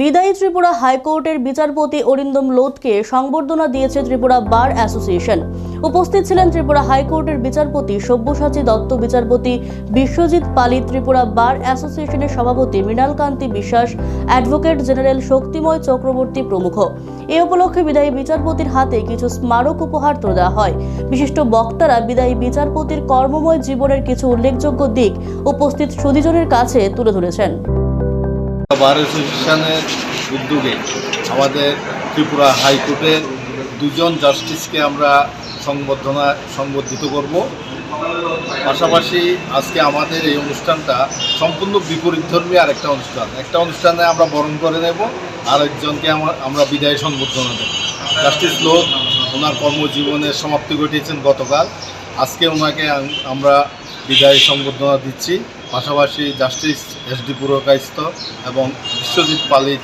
বিদায়ী ত্রিপুরা হাইকোর্টের বিচারপতি অরিন্দম লোধকে সংবর্ধনা দিয়েছে ত্রিপুরা বার অ্যাসোসিয়েশন। উপস্থিত ছিলেন ত্রিপুরা হাইকোর্টের বিচারপতি সব্যসাচী দত্ত, বিচারপতি বিশ্বজিৎ পালি, ত্রিপুরা বার অ্যাসোসিয়েশনের সভাপতি মৃণালকান্তি বিশ্বাস, অ্যাডভোকেট জেনারেল শক্তিময় চক্রবর্তী প্রমুখ। এ উপলক্ষে বিদায়ী বিচারপতির হাতে কিছু স্মারক উপহার তুলে দেওয়া হয়। বিশিষ্ট বক্তারা বিদায়ী বিচারপতির কর্মময় জীবনের কিছু উল্লেখযোগ্য দিক উপস্থিত সুদীজনের কাছে তুলে ধরেছেন। বার অ্যাসোসিয়েশনের উদ্যোগে আমাদের ত্রিপুরা হাইকোর্টের দুজন জাস্টিসকে আমরা সংবর্ধনা, সংবর্ধিত করব। পাশাপাশি আজকে আমাদের এই অনুষ্ঠানটা সম্পূর্ণ বিপরীতধর্মী আরেকটা অনুষ্ঠান। একটা অনুষ্ঠানে আমরা বরণ করে নেব, আরেকজনকে আমরা আমরা বিদায় সংবর্ধনা দেব। জাস্টিস লোক ওনার কর্মজীবনের সমাপ্তি ঘটিয়েছেন গতকাল। আজকে ওনাকে আমরা বিদায় সংবর্ধনা দিচ্ছি। পাশাপাশি জাস্টিস এস ডি পুরকাইস্ত এবং বিশ্বজিৎ পালিত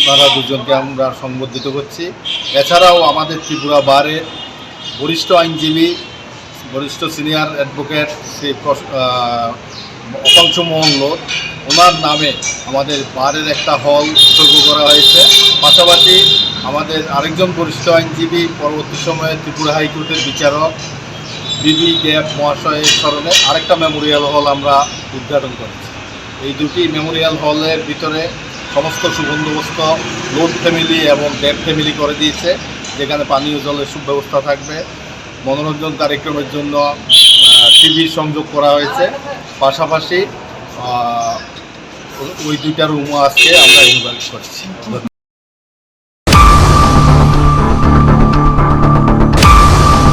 ওনারা দুজনকে আমরা সংবর্ধিত করছি। এছাড়াও আমাদের ত্রিপুরা বারের বরিষ্ঠ আইনজীবী, বরিষ্ঠ সিনিয়র অ্যাডভোকেট শ্রী অকাংশ মোহন ওনার নামে আমাদের বারের একটা হল উৎসর্গ করা হয়েছে। পাশাপাশি আমাদের আরেকজন বরিষ্ঠ আইনজীবী, পরবর্তী সময়ে ত্রিপুরা হাইকোর্টের বিচারক বিবি দেব মহাশয়ের স্মরণে আরেকটা মেমোরিয়াল হল আমরা উদ্ঘাটন করেছি। এই দুটি মেমোরিয়াল হলের ভিতরে সমস্ত সুবন্দোবস্ত, লোড ফ্যামিলি এবং দেব ফ্যামিলি করে দিয়েছে, যেখানে পানীয় জলের সুব্যবস্থা থাকবে। মনোরঞ্জন কার্যক্রমের জন্য টিভি সংযোগ করা হয়েছে। পাশাপাশি ওই দুইটা রুমও আজকে আমরা ইনভাইট করছি।